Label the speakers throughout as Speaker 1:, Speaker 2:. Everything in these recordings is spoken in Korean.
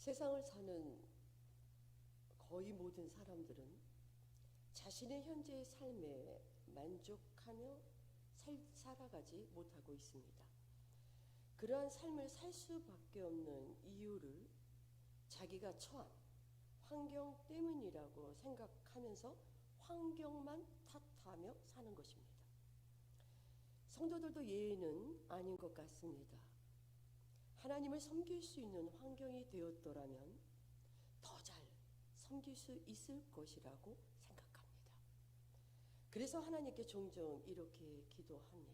Speaker 1: 세상을 사는 거의 모든 사람들은 자신의 현재의 삶에 만족하며 살, 살아가지 못하고 있습니다. 그러한 삶을 살 수밖에 없는 이유를 자기가 처한 환경 때문이라고 생각하면서 환경만 탓하며 사는 것입니다. 성도들도 예의는 아닌 것 같습니다. 하나님을 섬길 수 있는 환경이 되었더라면 더 잘 섬길 수 있을 것이라고 생각합니다. 그래서 하나님께 종종 이렇게 기도합니다.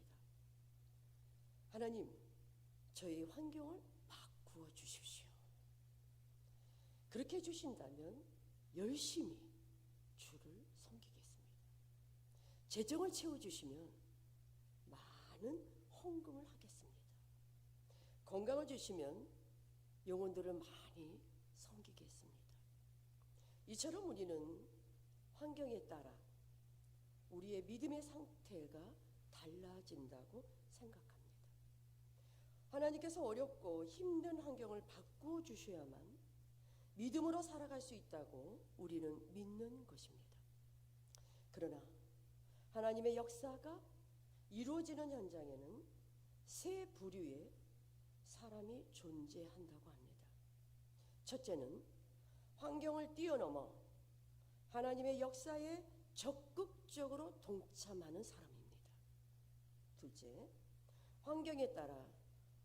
Speaker 1: 하나님, 저희 환경을 바꾸어 주십시오. 그렇게 주신다면 열심히 주를 섬기겠습니다. 재정을 채워주시면 많은 헌금을 건강을 주시면 영혼들을 많이 섬기겠습니다. 이처럼 우리는 환경에 따라 우리의 믿음의 상태가 달라진다고 생각합니다. 하나님께서 어렵고 힘든 환경을 바꾸어 주셔야만 믿음으로 살아갈 수 있다고 우리는 믿는 것입니다. 그러나 하나님의 역사가 이루어지는 현장에는 새 부류의 사람이 존재한다고 합니다. 첫째는 환경을 뛰어넘어 하나님의 역사에 적극적으로 동참하는 사람입니다. 둘째, 환경에 따라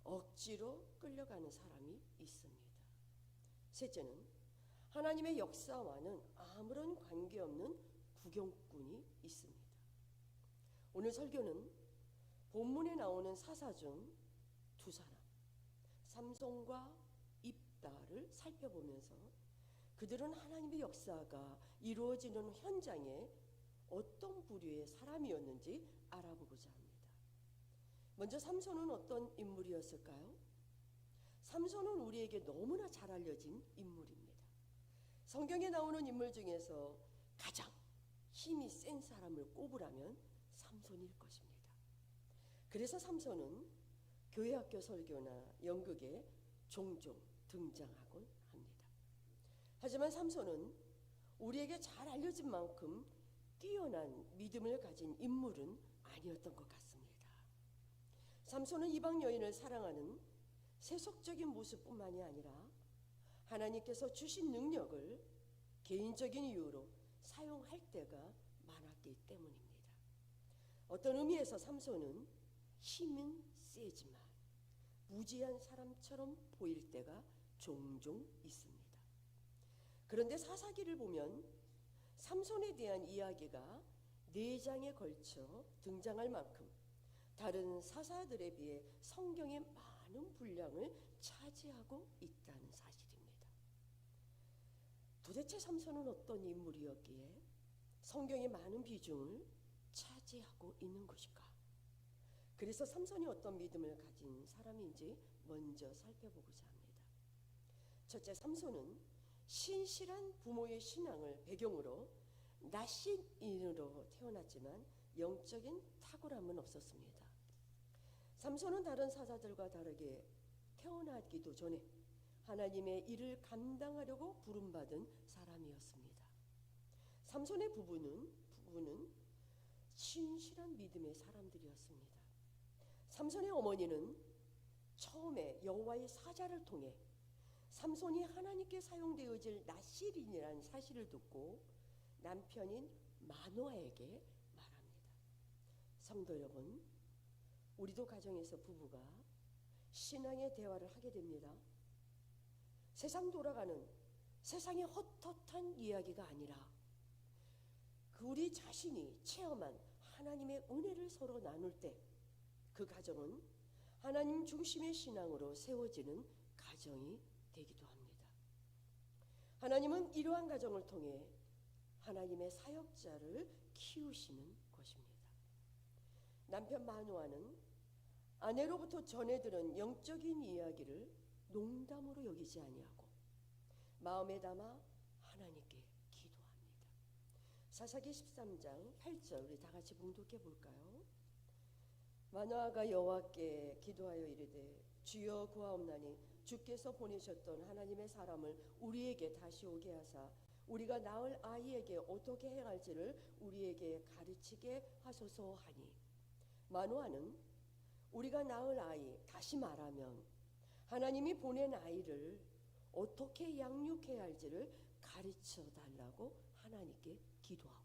Speaker 1: 억지로 끌려가는 사람이 있습니다. 셋째는 하나님의 역사와는 아무런 관계없는 구경꾼이 있습니다. 오늘 설교는 본문에 나오는 사사 중 두 사람, 삼손과 입다를 살펴보면서 그들은 하나님의 역사가 이루어지는 현장에 어떤 부류의 사람이었는지 알아보고자 합니다. 먼저 삼손은 어떤 인물이었을까요? 삼손은 우리에게 너무나 잘 알려진 인물입니다. 성경에 나오는 인물 중에서 가장 힘이 센 사람을 꼽으라면 삼손일 것입니다. 그래서 삼손은 교회 학교 설교나 연극에 종종 등장하곤 합니다. 하지만 삼손은 우리에게 잘 알려진 만큼 뛰어난 믿음을 가진 인물은 아니었던 것 같습니다. 삼손은 이방 여인을 사랑하는 세속적인 모습뿐만이 아니라 하나님께서 주신 능력을 개인적인 이유로 사용할 때가 많았기 때문입니다. 어떤 의미에서 삼손은 힘인 세지만 무지한 사람처럼 보일 때가 종종 있습니다. 그런데 사사기를 보면 삼손에 대한 이야기가 네 장에 걸쳐 등장할 만큼 다른 사사들에 비해 성경의 많은 분량을 차지하고 있다는 사실입니다. 도대체 삼손은 어떤 인물이었기에 성경의 많은 비중을 차지하고 있는 것일까? 그래서 삼손이 어떤 믿음을 가진 사람인지 먼저 살펴보고자 합니다. 첫째, 삼손은 신실한 부모의 신앙을 배경으로 낯신인으로 태어났지만 영적인 탁월함은 없었습니다. 삼손은 다른 사자들과 다르게 태어나기도 전에 하나님의 일을 감당하려고 부름받은 사람이었습니다. 삼손의 부부는 부부는 신실한 믿음의 사람들이었습니다. 삼손의 어머니는 처음에 여호와의 사자를 통해 삼손이 하나님께 사용되어질 나시린이라는 사실을 듣고 남편인 마노아에게 말합니다. 성도 여러분, 우리도 가정에서 부부가 신앙의 대화를 하게 됩니다. 세상 돌아가는 세상의 헛헛한 이야기가 아니라 그 우리 자신이 체험한 하나님의 은혜를 서로 나눌 때그 가정은 하나님 중심의 신앙으로 세워지는 가정이 되기도 합니다. 하나님은 이러한 가정을 통해 하나님의 사역자를 키우시는 것입니다. 남편 마누아는 아내로부터 전해 들은 영적인 이야기를 농담으로 여기지 아니하고 마음에 담아 하나님께 기도합니다. 사사기 13장 8절 우리 다 같이 봉독해 볼까요? 마노아가 여호와께 기도하여 이르되 주여 구하옵나니 주께서 보내셨던 하나님의 사람을 우리에게 다시 오게 하사 우리가 낳을 아이에게 어떻게 행할지를 우리에게 가르치게 하소서 하니 마노아는 우리가 낳을 아이 다시 말하면 하나님이 보낸 아이를 어떻게 양육해야 할지를 가르쳐 달라고 하나님께 기도하고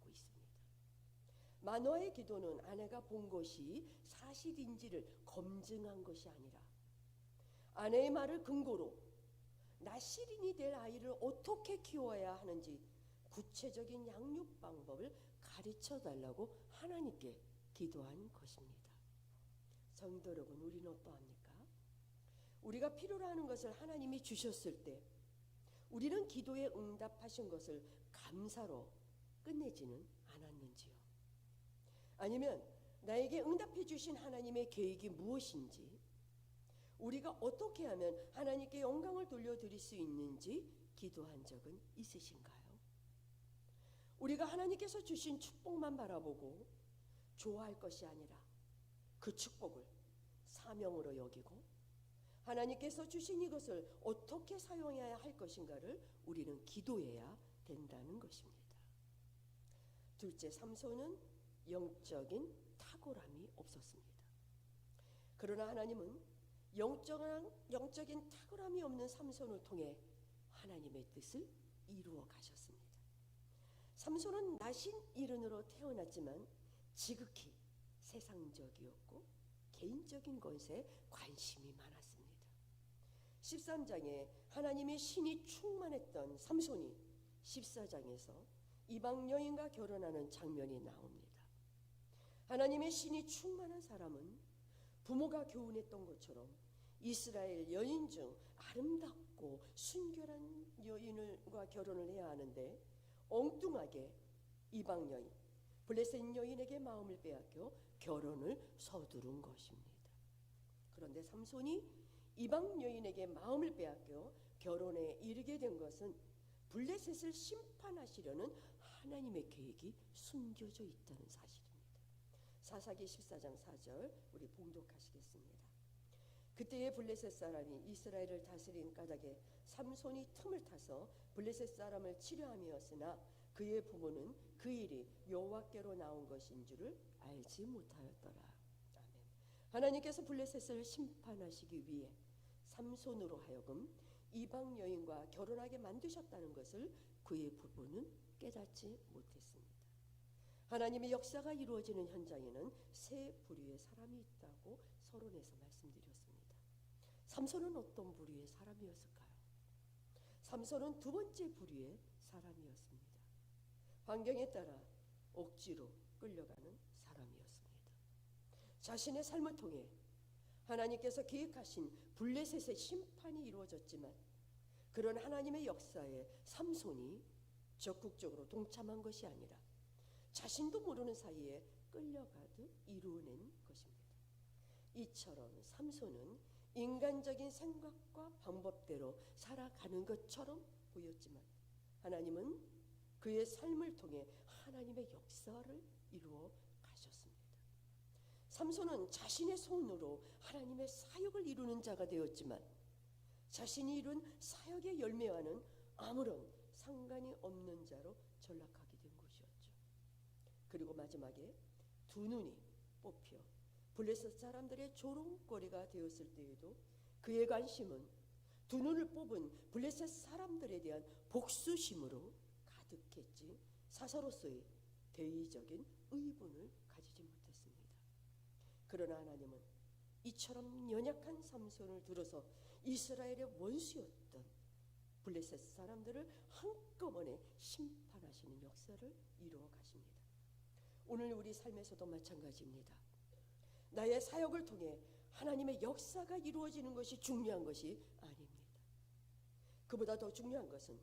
Speaker 1: 마너의 기도는 아내가 본 것이 사실인지를 검증한 것이 아니라 아내의 말을 근거로 나시린이 될 아이를 어떻게 키워야 하는지 구체적인 양육 방법을 가르쳐 달라고 하나님께 기도한 것입니다. 성도 여러분, 우리는 어떠합니까? 우리가 필요로 하는 것을 하나님이 주셨을 때 우리는 기도에 응답하신 것을 감사로 끝내지는 아니면 나에게 응답해 주신 하나님의 계획이 무엇인지 우리가 어떻게 하면 하나님께 영광을 돌려드릴 수 있는지 기도한 적은 있으신가요? 우리가 하나님께서 주신 축복만 바라보고 좋아할 것이 아니라 그 축복을 사명으로 여기고 하나님께서 주신 이것을 어떻게 사용해야 할 것인가를 우리는 기도해야 된다는 것입니다. 둘째, 삼손은 영적인 탁월함이 없었습니다. 그러나 하나님은 영적한, 영적인 탁월함이 없는 삼손을 통해 하나님의 뜻을 이루어 가셨습니다. 삼손은 나신 이른으로 태어났지만 지극히 세상적이었고 개인적인 것에 관심이 많았습니다. 13장에 하나님의 신이 충만했던 삼손이 14장에서 이방 여인과 결혼하는 장면이 나옵니다. 하나님의 신이 충만한 사람은 부모가 교훈했던 것처럼 이스라엘 여인 중 아름답고 순결한 여인과 결혼을 해야 하는데 엉뚱하게 이방 여인, 블레셋 여인에게 마음을 빼앗겨 결혼을 서두른 것입니다. 그런데 삼손이 이방 여인에게 마음을 빼앗겨 결혼에 이르게 된 것은 블레셋을 심판하시려는 하나님의 계획이 숨겨져 있다는 사실. 사사기 14장 4절 우리 봉독하시겠습니다. 그때에 블레셋 사람이 이스라엘을 다스린 까닭에 삼손이 틈을 타서 블레셋 사람을 치료함이었으나 그의 부모는 그 일이 여호와께로 나온 것인 줄을 알지 못하였더라. 아멘. 하나님께서 블레셋을 심판하시기 위해 삼손으로 하여금 이방 여인과 결혼하게 만드셨다는 것을 그의 부부는 깨닫지 못했습니다. 하나님의 역사가 이루어지는 현장에는 세 부류의 사람이 있다고 서론에서 말씀드렸습니다. 삼손은 어떤 부류의 사람이었을까요? 삼손은 두 번째 부류의 사람이었습니다. 환경에 따라 억지로 끌려가는 사람이었습니다. 자신의 삶을 통해 하나님께서 계획하신 블레셋의 심판이 이루어졌지만 그런 하나님의 역사에 삼손이 적극적으로 동참한 것이 아니라 자신도 모르는 사이에 끌려가듯 이루어낸 것입니다. 이처럼 삼손은 인간적인 생각과 방법대로 살아가는 것처럼 보였지만 하나님은 그의 삶을 통해 하나님의 역사를 이루어 가셨습니다. 삼손은 자신의 손으로 하나님의 사역을 이루는 자가 되었지만 자신이 이룬 사역의 열매와는 아무런 상관이 없는 자로 전락하 그리고 마지막에 두 눈이 뽑혀 블레셋 사람들의 조롱거리가 되었을 때에도 그의 관심은 두 눈을 뽑은 블레셋 사람들에 대한 복수심으로 가득했지 사사로서의 대의적인 의분을 가지지 못했습니다. 그러나 하나님은 이처럼 연약한 삼손을 들어서 이스라엘의 원수였던 블레셋 사람들을 한꺼번에 심판하시는 역사를 이루어 가십니다. 오늘 우리 삶에서도 마찬가지입니다. 나의 사역을 통해 하나님의 역사가 이루어지는 것이 중요한 것이 아닙니다. 그보다 더 중요한 것은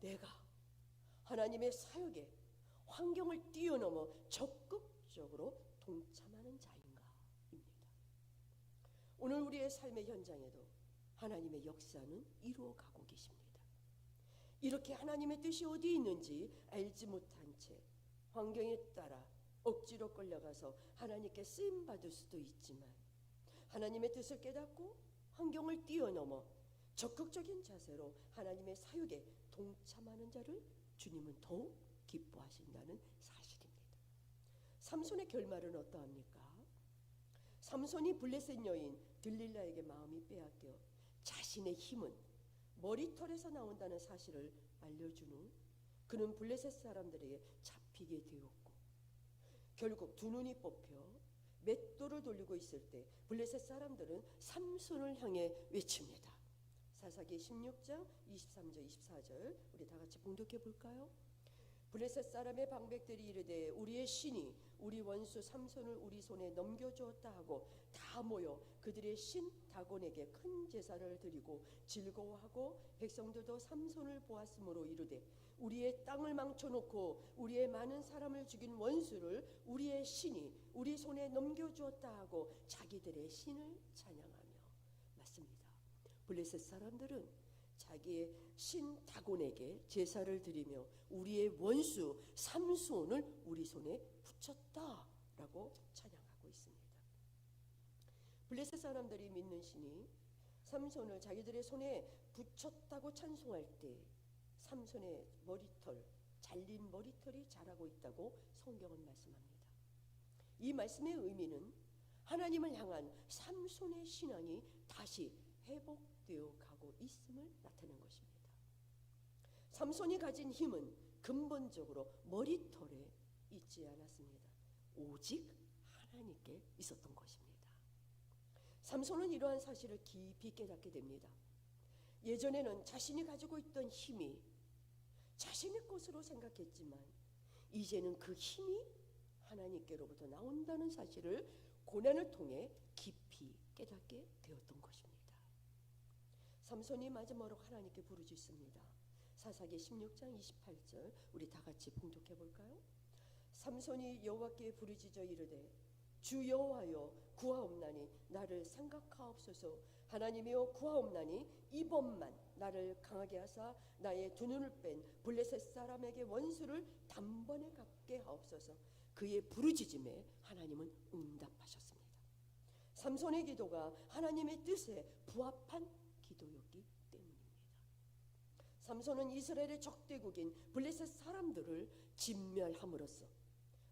Speaker 1: 내가 하나님의 사역에 환경을 뛰어넘어 적극적으로 동참하는 자인가입니다. 오늘 우리의 삶의 현장에도 하나님의 역사는 이루어가고 계십니다. 이렇게 하나님의 뜻이 어디 있는지 알지 못한 채 환경에 따라 억지로 끌려가서 하나님께 쓰임 받을 수도 있지만 하나님의 뜻을 깨닫고 환경을 뛰어넘어 적극적인 자세로 하나님의 사육에 동참하는 자를 주님은 더욱 기뻐하신다는 사실입니다. 삼손의 결말은 어떠합니까? 삼손이 블레셋 여인 들릴라에게 마음이 빼앗겨 자신의 힘은 머리털에서 나온다는 사실을 알려주는 그는 블레셋 사람들에게 참 지게 되었고 결국 두 눈이 뽑혀 맷돌을 돌리고 있을 때 블레셋 사람들은 삼손을 향해 외칩니다. 사사기 16장 23절 24절 우리 다 같이 봉독해 볼까요? 블레셋 사람의 방백들이 이르되 우리의 신이 우리 원수 삼손을 우리 손에 넘겨주었다 하고 다 모여 그들의 신 다곤에게 큰 제사를 드리고 즐거워하고 백성들도 삼손을 보았으므로 이르되 우리의 땅을 망쳐놓고 우리의 많은 사람을 죽인 원수를 우리의 신이 우리 손에 넘겨주었다 하고 자기들의 신을 찬양하며 맞습니다. 블레셋 사람들은 자기의 신 다곤에게 제사를 드리며 우리의 원수 삼손을 우리 손에 붙였다라고 찬양하고 있습니다. 블레셋 사람들이 믿는 신이 삼손을 자기들의 손에 붙였다고 찬송할 때 삼손의 머리털 잘린 머리털이 자라고 있다고 성경은 말씀합니다. 이 말씀의 의미는 하나님을 향한 삼손의 신앙이 다시 회복 되어가고 있음을 나타낸 것입니다. 삼손이 가진 힘은 근본적으로 머리털에 있지 않았습니다. 오직 하나님께 있었던 것입니다. 삼손은 이러한 사실을 깊이 깨닫게 됩니다. 예전에는 자신이 가지고 있던 힘이 자신의 것으로 생각했지만 이제는 그 힘이 하나님께로부터 나온다는 사실을 고난을 통해 깊이 깨닫게 되었던 것입니다. 삼손이 마지막으로 하나님께 부르짖습니다. 사사기 16장 28절 우리 다 같이 봉독해 볼까요? 삼손이 여호와께 부르짖어 이르되 주 여호와여 구하옵나니 나를 생각하옵소서 하나님이여 구하옵나니 이번만 나를 강하게 하사 나의 두 눈을 뺀 블레셋 사람에게 원수를 단번에 갚게 하옵소서 그의 부르짖음에 하나님은 응답하셨습니다. 삼손의 기도가 하나님의 뜻에 부합한 삼손은 이스라엘의 적대국인 블레셋 사람들을 진멸함으로써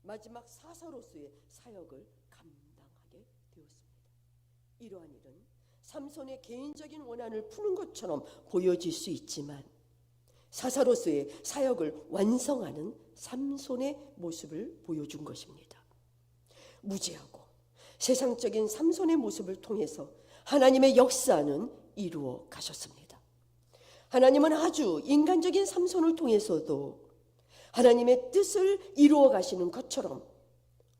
Speaker 1: 마지막 사사로서의 사역을 감당하게 되었습니다. 이러한 일은 삼손의 개인적인 원한을 푸는 것처럼 보여질 수 있지만 사사로서의 사역을 완성하는 삼손의 모습을 보여준 것입니다. 무지하고 세상적인 삼손의 모습을 통해서 하나님의 역사는 이루어 가셨습니다. 하나님은 아주 인간적인 삼손을 통해서도 하나님의 뜻을 이루어 가시는 것처럼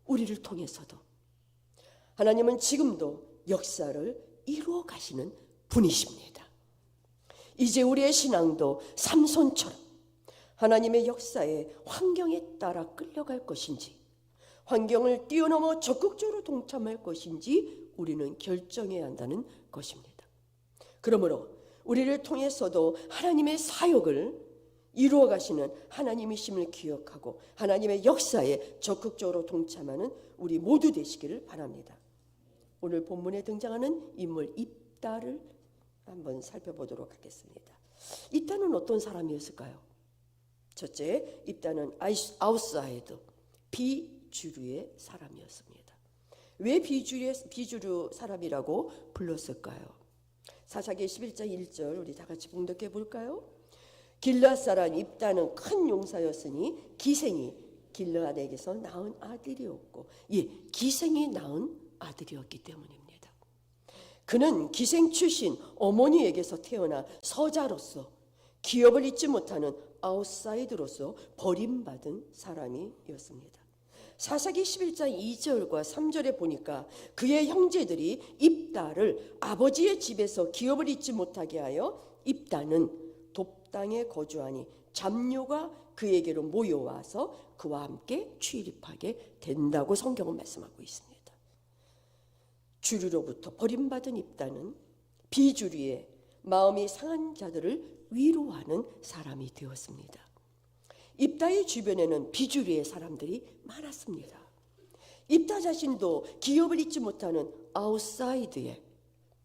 Speaker 1: 우리를 통해서도 하나님은 지금도 역사를 이루어 가시는 분이십니다. 이제 우리의 신앙도 삼손처럼 하나님의 역사의 환경에 따라 끌려갈 것인지 환경을 뛰어넘어 적극적으로 동참할 것인지 우리는 결정해야 한다는 것입니다. 그러므로 우리를 통해서도 하나님의 사역을 이루어 가시는 하나님이심을 기억하고 하나님의 역사에 적극적으로 동참하는 우리 모두 되시기를 바랍니다. 오늘 본문에 등장하는 인물 입다를 한번 살펴보도록 하겠습니다. 입다는 어떤 사람이었을까요? 첫째, 입다는 아웃사이드, 비주류의 사람이었습니다. 왜 비주류, 비주류 사람이라고 불렀을까요? 사사기 11장 1절 우리 다 같이 봉독해 볼까요? 길라 사람 입다는 큰 용사였으니 기생이 길라에게서 낳은 아들이었고 예, 기생이 낳은 아들이었기 때문입니다. 그는 기생 출신 어머니에게서 태어나 서자로서 기업을 잊지 못하는 아웃사이드로서 버림받은 사람이었습니다. 사사기 11장 2절과 3절에 보니까 그의 형제들이 입다를 아버지의 집에서 기업을 잊지 못하게 하여 입다는 돕당에 거주하니 잡녀가 그에게로 모여와서 그와 함께 취립하게 된다고 성경은 말씀하고 있습니다. 주류로부터 버림받은 입다는 비주류의 마음이 상한 자들을 위로하는 사람이 되었습니다. 입다의 주변에는 비주류의 사람들이 많았습니다. 입다 자신도 기업을 잊지 못하는 아웃사이드의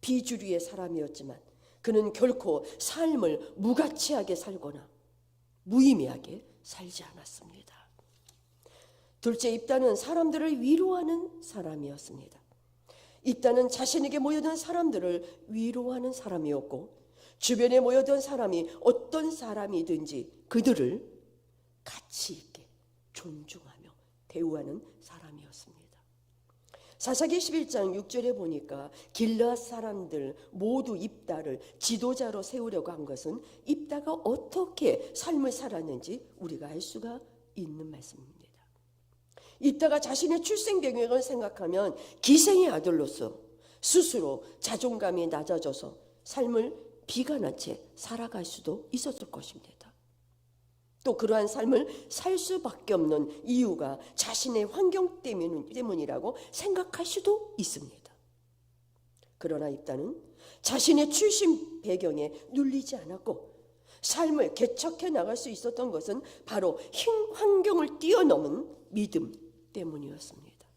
Speaker 1: 비주류의 사람이었지만 그는 결코 삶을 무가치하게 살거나 무의미하게 살지 않았습니다. 둘째 입다는 사람들을 위로하는 사람이었습니다. 입다는 자신에게 모여든 사람들을 위로하는 사람이었고 주변에 모여든 사람이 어떤 사람이든지 그들을 가치 있게 존중하며 대우하는 사람이었습니다. 사사기 11장 6절에 보니까 길라 사람들 모두 입다를 지도자로 세우려고 한 것은 입다가 어떻게 삶을 살았는지 우리가 알 수가 있는 말씀입니다. 입다가 자신의 출생 배경을 생각하면 기생의 아들로서 스스로 자존감이 낮아져서 삶을 비관한 채 살아갈 수도 있었을 것입니다. 또 그러한 삶을 살 수밖에 없는 이유가 자신의 환경 때문이라고 생각할 수도 있습니다. 그러나 입다는 자신의 출신 배경에 눌리지 않았고 삶을 개척해 나갈 수 있었던 것은 바로 환경을 뛰어넘은 믿음 때문이었습니다.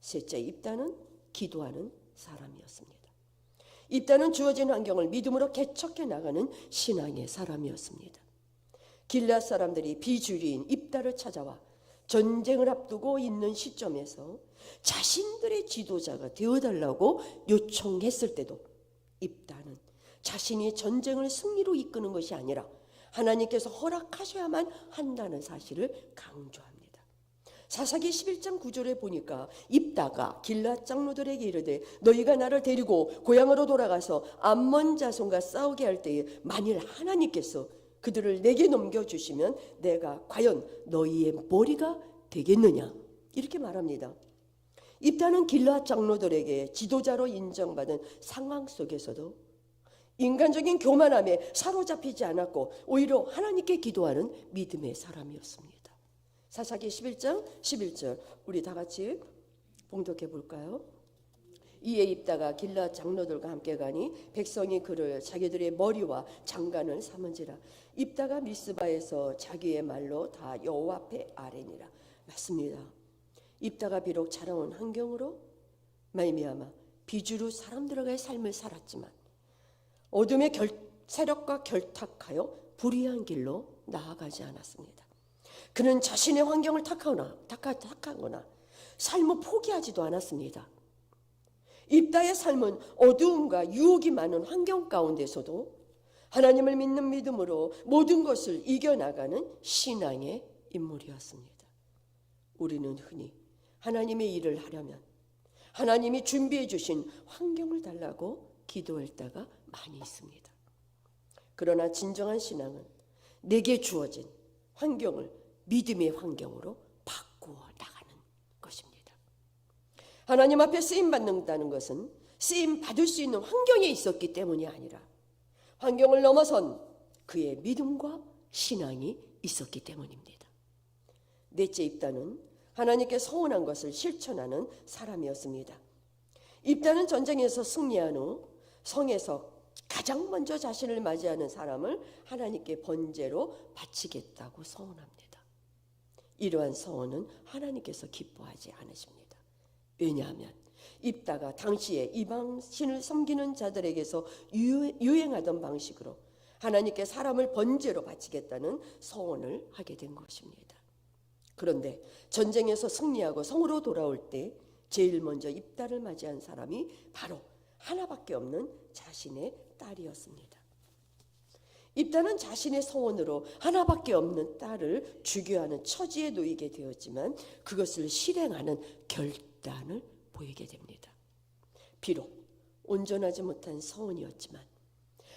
Speaker 1: 셋째 입다는 기도하는 사람이었습니다. 입다는 주어진 환경을 믿음으로 개척해 나가는 신앙의 사람이었습니다. 길라 사람들이 비주리인 입다를 찾아와 전쟁을 앞두고 있는 시점에서 자신들의 지도자가 되어달라고 요청했을 때도 입다는 자신이 전쟁을 승리로 이끄는 것이 아니라 하나님께서 허락하셔야만 한다는 사실을 강조합니다. 사사기 11장 9절에 보니까 입다가 길라 장로들에게 이르되 너희가 나를 데리고 고향으로 돌아가서 암몬 자손과 싸우게 할 때에 만일 하나님께서 그들을 내게 넘겨주시면 내가 과연 너희의 머리가 되겠느냐 이렇게 말합니다. 입다는 길라 장로들에게 지도자로 인정받은 상황 속에서도 인간적인 교만함에 사로잡히지 않았고 오히려 하나님께 기도하는 믿음의 사람이었습니다. 사사기 11장 11절 우리 다 같이 봉독해 볼까요? 이에 입다가 길라 장로들과 함께 가니 백성이 그를 자기들의 머리와 장관을 삼은지라 입다가 미스바에서 자기의 말로 다 여호와 앞에 아뢰니라 맞습니다. 입다가 비록 자라온 환경으로 말미암아 비주로 사람들과의 삶을 살았지만 어둠의 결, 세력과 결탁하여 불의한 길로 나아가지 않았습니다. 그는 자신의 환경을 탁하거나, 탁하거나 삶을 포기하지도 않았습니다. 입다의 삶은 어두움과 유혹이 많은 환경 가운데서도 하나님을 믿는 믿음으로 모든 것을 이겨나가는 신앙의 인물이었습니다. 우리는 흔히 하나님의 일을 하려면 하나님이 준비해 주신 환경을 달라고 기도할 때가 많이 있습니다. 그러나 진정한 신앙은 내게 주어진 환경을 믿음의 환경으로 하나님 앞에 쓰임 받는다는 것은 쓰임 받을 수 있는 환경에 있었기 때문이 아니라 환경을 넘어선 그의 믿음과 신앙이 있었기 때문입니다. 넷째 입단은 하나님께 서운한 것을 실천하는 사람이었습니다. 입단은 전쟁에서 승리한 후 성에서 가장 먼저 자신을 맞이하는 사람을 하나님께 번제로 바치겠다고 서운합니다. 이러한 서원은 하나님께서 기뻐하지 않으십니다. 왜냐하면 입다가 당시에 이방 신을 섬기는 자들에게서 유행하던 방식으로 하나님께 사람을 번제로 바치겠다는 서원을 하게 된 것입니다. 그런데 전쟁에서 승리하고 성으로 돌아올 때 제일 먼저 입다를 맞이한 사람이 바로 하나밖에 없는 자신의 딸이었습니다. 입다는 자신의 성원으로 하나밖에 없는 딸을 주교하는 처지에 놓이게 되었지만 그것을 실행하는 결 결단을 보이게 됩니다. 비록 온전하지 못한 서원이었지만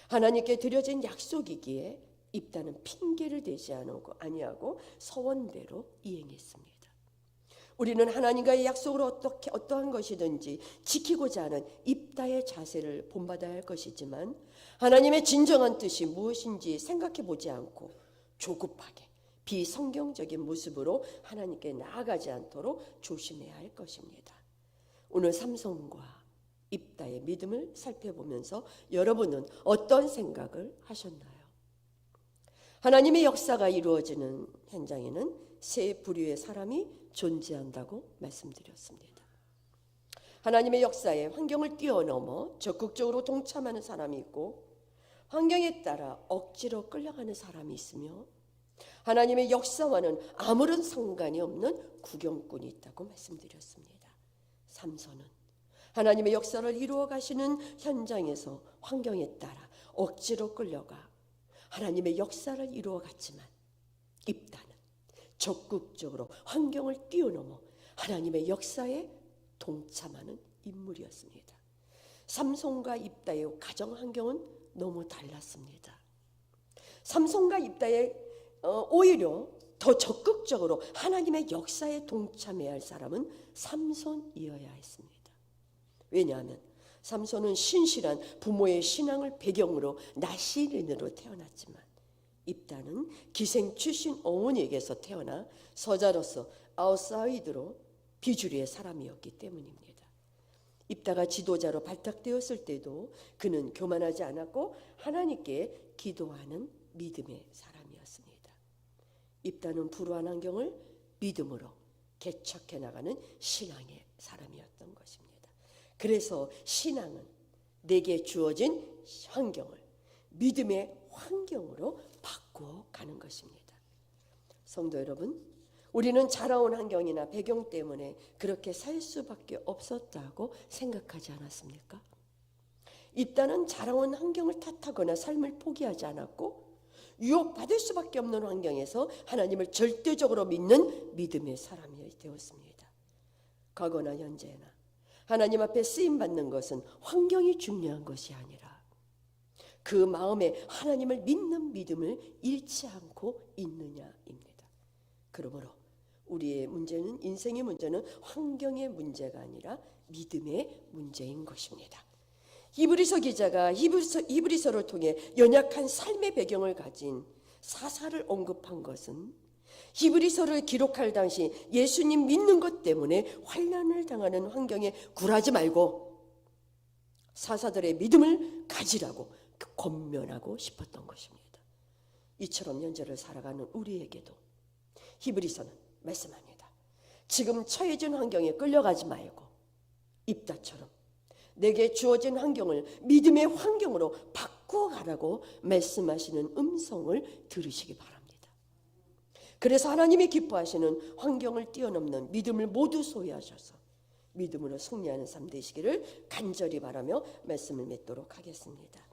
Speaker 1: 하나님께 드려진 약속이기에 입다는 핑계를 대지 않고 아니하고 서원대로 이행했습니다. 우리는 하나님과의 약속을 어떻게 어떠한 것이든지 지키고자 하는 입다의 자세를 본받아야 할 것이지만 하나님의 진정한 뜻이 무엇인지 생각해 보지 않고 조급하게 비성경적인 모습으로 하나님께 나아가지 않도록 조심해야 할 것입니다. 오늘 삼손과 입다의 믿음을 살펴보면서 여러분은 어떤 생각을 하셨나요? 하나님의 역사가 이루어지는 현장에는 세 부류의 사람이 존재한다고 말씀드렸습니다. 하나님의 역사에 환경을 뛰어넘어 적극적으로 동참하는 사람이 있고 환경에 따라 억지로 끌려가는 사람이 있으며 하나님의 역사와는 아무런 상관이 없는 구경꾼이 있다고 말씀드렸습니다. 삼손은 하나님의 역사를 이루어 가시는 현장에서 환경에 따라 억지로 끌려가 하나님의 역사를 이루어 갔지만 입단은 적극적으로 환경을 뛰어넘어 하나님의 역사에 동참하는 인물이었습니다. 삼손과 입다의 가정 환경은 너무 달랐습니다. 삼손과 입다의 어, 오히려 더 적극적으로 하나님의 역사에 동참해야 할 사람은 삼손이어야 했습니다. 왜냐하면 삼손은 신실한 부모의 신앙을 배경으로 나시린으로 태어났지만 입다는 기생 출신 어머니에게서 태어나 서자로서 아웃사이드로 비주류의 사람이었기 때문입니다. 입다가 지도자로 발탁되었을 때도 그는 교만하지 않았고 하나님께 기도하는 믿음의 사람. 입다는 불우한 환경을 믿음으로 개척해 나가는 신앙의 사람이었던 것입니다. 그래서 신앙은 내게 주어진 환경을 믿음의 환경으로 바꾸어 가는 것입니다. 성도 여러분, 우리는 자라온 환경이나 배경 때문에 그렇게 살 수밖에 없었다고 생각하지 않았습니까? 입단은 자라온 환경을 탓하거나 삶을 포기하지 않았고 유혹받을 수밖에 없는 환경에서 하나님을 절대적으로 믿는 믿음의 사람이 되었습니다. 과거나 현재나 하나님 앞에 쓰임 받는 것은 환경이 중요한 것이 아니라 그 마음에 하나님을 믿는 믿음을 잃지 않고 있느냐입니다. 그러므로 우리의 문제는 인생의 문제는 환경의 문제가 아니라 믿음의 문제인 것입니다. 히브리서 기자가 히브리서, 히브리서를 통해 연약한 삶의 배경을 가진 사사를 언급한 것은 히브리서를 기록할 당시 예수님 믿는 것 때문에 환란을 당하는 환경에 굴하지 말고 사사들의 믿음을 가지라고 권면하고 싶었던 것입니다. 이처럼 현재를 살아가는 우리에게도 히브리서는 말씀합니다. 지금 처해진 환경에 끌려가지 말고 입다처럼 내게 주어진 환경을 믿음의 환경으로 바꿔가라고 말씀하시는 음성을 들으시기 바랍니다. 그래서 하나님이 기뻐하시는 환경을 뛰어넘는 믿음을 모두 소유하셔서 믿음으로 승리하는 삶 되시기를 간절히 바라며 말씀을 맺도록 하겠습니다.